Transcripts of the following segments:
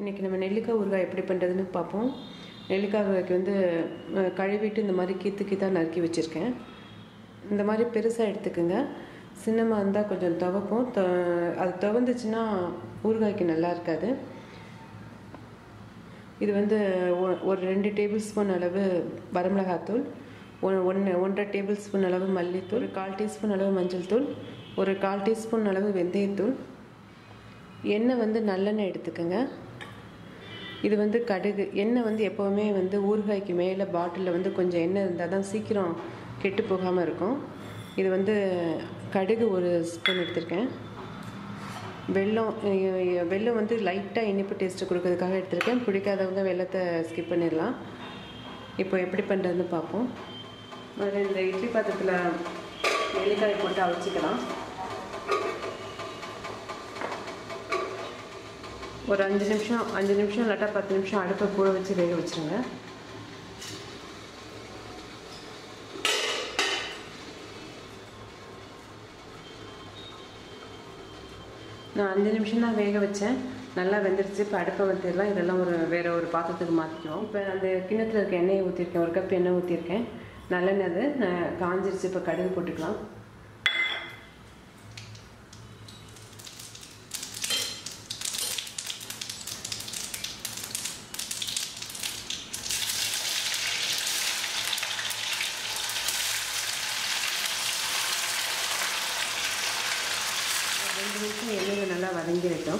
இன்றைக்கி நம்ம நெல்லிக்காய் ஊறுகாய் எப்படி பண்ணுறதுன்னு பார்ப்போம். நெல்லிக்காய் ஊறுகாய்க்கு வந்து கழுவிட்டு இந்த மாதிரி கீத்து கீத்தாக நறுக்கி வச்சுருக்கேன். இந்த மாதிரி பெருசாக எடுத்துக்கோங்க. சின்னமாக இருந்தால் கொஞ்சம் துவக்கும். அது துவந்துச்சுன்னா ஊறுகாய்க்கு நல்லா இருக்காது. இது வந்து ஒ- ஒரு ரெண்டு டேபிள் ஸ்பூன் அளவு வரமிளகாத்தூள் ஒன் ஒன்று ஒன்றரை டேபிள் ஸ்பூன் அளவு மல்லித்தூள் ஒரு கால் டீஸ்பூன் அளவு மஞ்சள் தூள் ஒரு கால் டீஸ்பூன் அளவு வெந்தயத்தூள். எண்ணெய் வந்து நல்லெண்ணெய் எடுத்துக்கோங்க. இது வந்து கடுகு. எண்ணெய் வந்து எப்போவுமே வந்து ஊறுகாய்க்கு மேலே பாட்டிலில் வந்து கொஞ்சம் எண்ணெய் இருந்தால் தான் சீக்கிரம் கெட்டு போகாமல் இருக்கும். இது வந்து கடுகு ஒரு ஸ்பூன் எடுத்திருக்கேன். வெல்லம் வெல்லம் வந்து லைட்டாக இனிப்பு டேஸ்ட்டு கொடுக்கறதுக்காக எடுத்திருக்கேன். பிடிக்காதவங்க வெள்ளத்தை ஸ்கிப் பண்ணிடலாம். இப்போ எப்படி பண்ணுறதுன்னு பார்ப்போம். முதல்ல இந்த இட்லி பாத்திரத்தில் நெல்லிக்காய் போட்டு அவிச்சிக்கலாம். ஒரு அஞ்சு நிமிஷம் அஞ்சு நிமிஷம் இல்லாட்டா பத்து நிமிஷம் அடுப்பை கூட வச்சு வேக வச்சுருங்க. நான் அஞ்சு நிமிஷம் தான் வேக வச்சேன். நல்லா வெந்துருச்சு. இப்போ அடுப்பை வந்துடலாம் இதெல்லாம் ஒரு வேறு ஒரு பாத்திரத்துக்கு மாற்றிக்குவோம் இப்போ அந்த கிண்ணத்தில் இருக்க எண்ணெயை ஊற்றிருக்கேன் ஒரு கப் எண்ணெய் ஊற்றிருக்கேன் நல்லெண்ணெய் அது நான் காஞ்சிருச்சு. இப்போ கடுகு போட்டுக்கலாம் ரெண்டு நிமிஷம் எண்ணெயில் நல்லா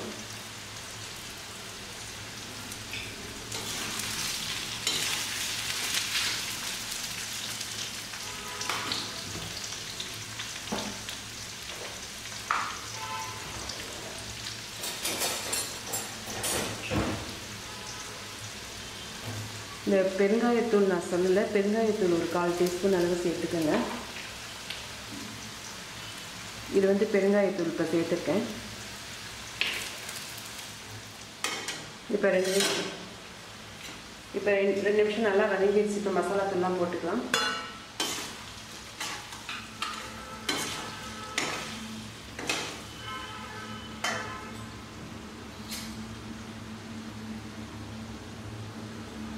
இந்த பெருங்காயத்தூள் நான் சொல்லலை பெருங்காயத்தூள் ஒரு கால் டீஸ்பூன் அளவு சேர்த்துக்கோங்க. இது வந்து பெருங்காயத்தூள் இப்போ சேர்த்துருக்கேன். இப்போ ரெண்டு நிமிஷம். இப்போ ரெண்டு ரெண்டு நிமிஷம் நல்லா வதங்கிடுச்சு இப்போ மசாலா தூள்லாம் போட்டுக்கலாம்.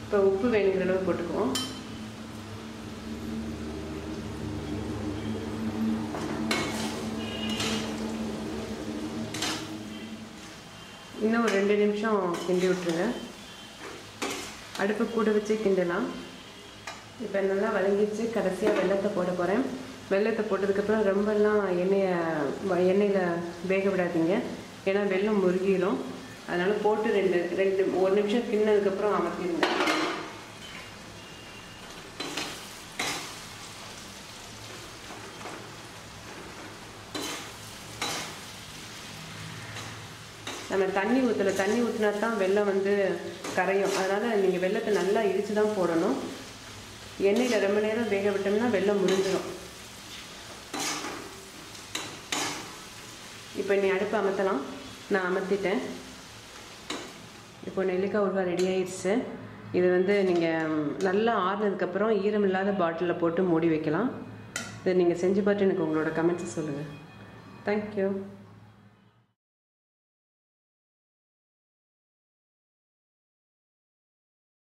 இப்போ உப்பு வேணுங்கிற அளவு போட்டுக்குவோம். இன்னும் ஒரு ரெண்டு நிமிஷம் கிண்டி விட்டுருங்க. அடுப்பு கூட வச்சு கிண்டலாம். இப்போ நல்லா வதங்கிச்சு கடைசியாக வெள்ளத்தை போட போகிறேன் வெள்ளத்தை போட்டதுக்கப்புறம் ரொம்பலாம் எண்ணெயை வ- எண்ணெயில் வேக விடாதீங்க. ஏன்னா வெள்ளம் முருகிடும் அதனால் போட்டு ரெண்டு ரெண்டு ஒரு நிமிஷம் கிண்ணதுக்கப்புறம் அமர்த்திடுங்க. நம்ம தண்ணி ஊற்றல தண்ணி ஊற்றினா தான் வெள்ளம் வந்து கரையும். அதனால் நீங்கள் வெள்ளத்தை நல்லா இடித்து தான் போடணும். எண்ணெயில் ரொம்ப நேரம் வேக விட்டோம்னா வெள்ளம் முடிஞ்சிடும் இப்போ நீ அடுப்பு அமர்த்தலாம். நான் அமர்த்திட்டேன். இப்போ நெல்லிக்காய் ஊறுகாய் ரெடி ஆயிடுச்சு இது வந்து நீங்கள் நல்லா ஆறுனதுக்கப்புறம் ஈரம் இல்லாத பாட்டிலில் போட்டு மூடி வைக்கலாம். இதை நீங்கள் செஞ்சு பார்த்து எனக்கு உங்களோட கமெண்ட்ஸை சொல்லுங்கள் தேங்க்யூ